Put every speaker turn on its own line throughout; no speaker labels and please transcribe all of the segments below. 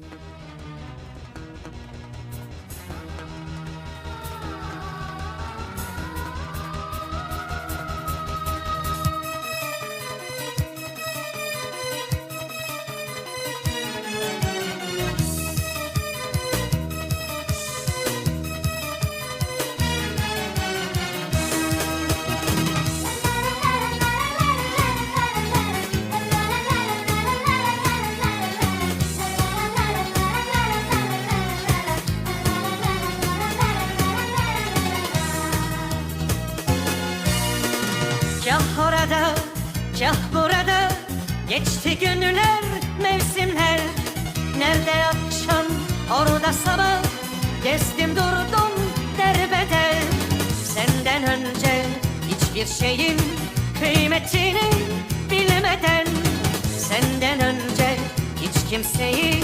Thank you. Kah orada, kah burada. Geçti günler, mevsimler. Nerede akşam, orada sabah. Gezdim durdum derbeder Senden önce hiçbir şeyin Kıymetini bilmeden Senden önce hiç kimseyi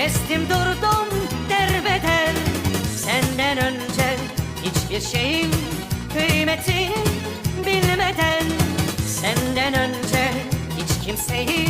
gezdim durdum derbeder Senden önce hiçbir şeyin kıymetini bilmeden. Senden önce hiç kimseyi